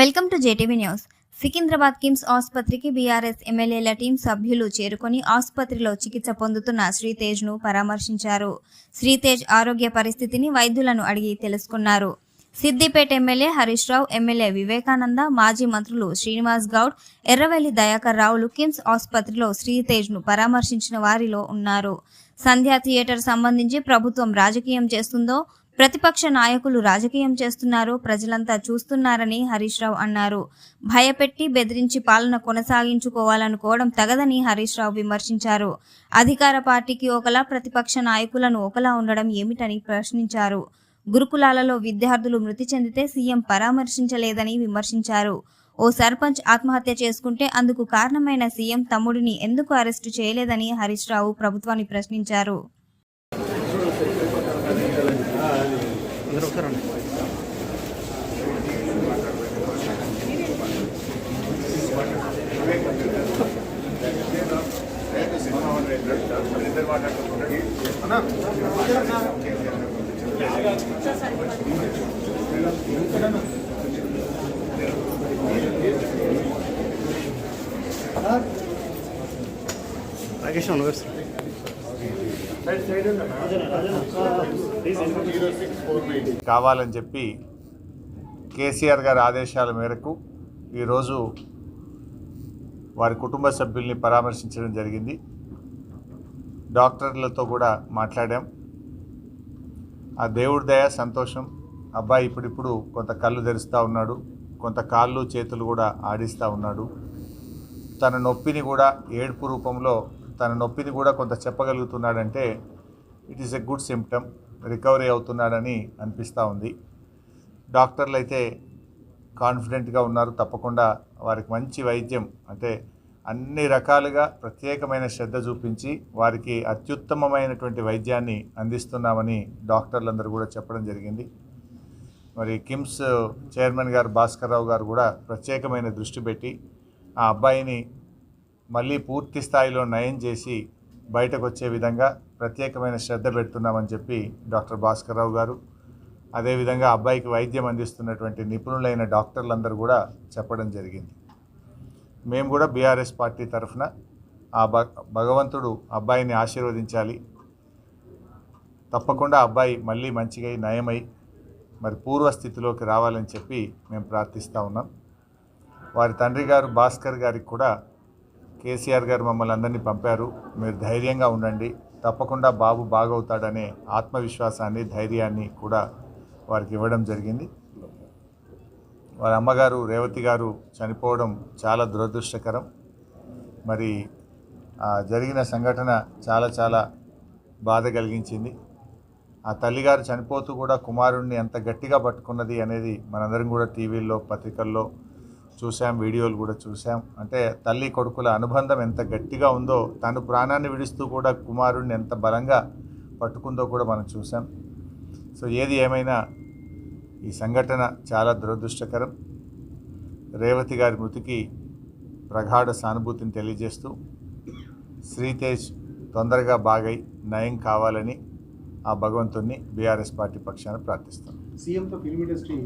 Welcome to JTV news. Secunderabad KIMS ఆసుపత్రికి BRS ఎమ్మెల్యేల team సభ్యులు చేరుకొని ఆసుపత్రిలో చికిత్స పొందుతున్న శ్రీతేజ్ను పరామర్శించారు. శ్రీతేజ్ ఆరోగ్య పరిస్థితిని వైద్యులను అడిగి తెలుసుకున్నారు. సిద్దిపేట ఎమ్మెల్యే హరీష్ రావు ఎమ్మెల్యే వివేకానంద మాజీ మంత్రులు శ్రీనివాస్ గౌడ్ ఎర్రవెల్లి దయాకర్ రావులు కిమ్స్ ఆసుపత్రిలో శ్రీతేజ్ను పరామర్శించిన వారిలో ఉన్నారు. సంధ్యా థియేటర్ సంబంధించి ప్రభుత్వం రాజకీయం చేస్తుందో ప్రతిపక్ష నాయకులు రాజకీయం చేస్తున్నారు ప్రజలంతా చూస్తున్నారని హరీష్ రావు అన్నారు. భయపెట్టి బెదిరించి పాలన కొనసాగించుకోవాలనుకోవడం తగదని హరీష్ రావు విమర్శించారు. అధికార పార్టీకి ఒకలా ప్రతిపక్ష నాయకులను ఒకలా ఉండడం ఏమిటని ప్రశ్నించారు. గురుకులాలలో విద్యార్థులు మృతి చెందితే సీఎం పరామర్శించలేదని విమర్శించారు. ఓ సర్పంచ్ ఆత్మహత్య చేసుకుంటే అందుకు కారణమైన సీఎం తమ్ముడిని ఎందుకు అరెస్టు చేయలేదని హరీష్ రావు ప్రభుత్వాన్ని ప్రశ్నించారు. అందరూ ఒకసారి రండి. రాకేష్ రావు, కావాలని చెప్పి కేసీఆర్ గారి ఆదేశాల మేరకు ఈరోజు వారి కుటుంబ సభ్యుల్ని పరామర్శించడం జరిగింది. డాక్టర్లతో కూడా మాట్లాడాం. ఆ దేవుడి దయ సంతోషం అబ్బాయి ఇప్పుడిప్పుడు కొంత కళ్ళు తెరుస్తూ ఉన్నాడు కొంత కాళ్ళు చేతులు కూడా ఆడిస్తూ ఉన్నాడు. తన నొప్పిని కూడా ఏడుపు రూపంలో తన నొప్పిని కూడా కొంత చెప్పగలుగుతున్నాడంటే it is a good symptom recovery అవుతున్నాడని అనిపిస్తూ ఉంది. డాక్టర్లు అయితే కాన్ఫిడెంట్గా ఉన్నారు. తప్పకుండా వారికి మంచి వైద్యం అంటే అన్ని రకాలుగా ప్రత్యేకమైన శ్రద్ధ చూపించి వారికి అత్యుత్తమమైనటువంటి వైద్యాన్ని అందిస్తున్నామని డాక్టర్లందరూ కూడా చెప్పడం జరిగింది. మరి కిమ్స్ చైర్మన్ గారు భాస్కర్ రావు గారు కూడా ప్రత్యేకమైన దృష్టి పెట్టి ఆ అబ్బాయిని మళ్ళీ పూర్తి స్థాయిలో నయం చేసి బయటకు వచ్చే విధంగా ప్రత్యేకమైన శ్రద్ధ పెడుతున్నామని చెప్పి డాక్టర్ భాస్కర్రావు గారు. అదేవిధంగా అబ్బాయికి వైద్యం అందిస్తున్నటువంటి నిపుణులైన డాక్టర్లందరూ కూడా చెప్పడం జరిగింది. మేము కూడా బీఆర్ఎస్ పార్టీ తరఫున ఆ భ భగవంతుడు అబ్బాయిని ఆశీర్వదించాలి. తప్పకుండా అబ్బాయి మళ్ళీ మంచిగా నయమై మరి పూర్వస్థితిలోకి రావాలని చెప్పి మేము ప్రార్థిస్తూ ఉన్నాం. వారి తండ్రి గారు భాస్కర్ గారికి కూడా కేసీఆర్ గారు మమ్మల్ని అందరినీ పంపారు. మీరు ధైర్యంగా ఉండండి. తప్పకుండా బాబు బాగవుతాడనే ఆత్మవిశ్వాసాన్ని ధైర్యాన్ని కూడా వారికి ఇవ్వడం జరిగింది. వారి అమ్మగారు రేవతి గారు చనిపోవడం చాలా దురదృష్టకరం. మరి జరిగిన సంఘటన చాలా చాలా బాధ కలిగించింది. ఆ తల్లిగారు చనిపోతూ కూడా కుమారుణ్ణి ఎంత గట్టిగా పట్టుకున్నది అనేది మనందరం కూడా టీవీల్లో పత్రికల్లో చూసాం వీడియోలు కూడా చూసాం అంటే తల్లి కొడుకుల అనుబంధం ఎంత గట్టిగా ఉందో తను ప్రాణాన్ని విడుస్తూ కూడా కుమారుణ్ణి ఎంత బలంగా పట్టుకుందో కూడా మనం చూసాం సో ఏది ఏమైనా ఈ సంఘటన చాలా దురదృష్టకరం. రేవతి గారి మృతికి ప్రగాఢ సానుభూతిని తెలియజేస్తూ శ్రీతేజ్ తొందరగా బాగై నయం కావాలని ఆ భగవంతుణ్ణి బీఆర్ఎస్ పార్టీ పక్షాన ప్రార్థిస్తాం సీఎంతో ఫిల్మ్ ఇండస్ట్రీ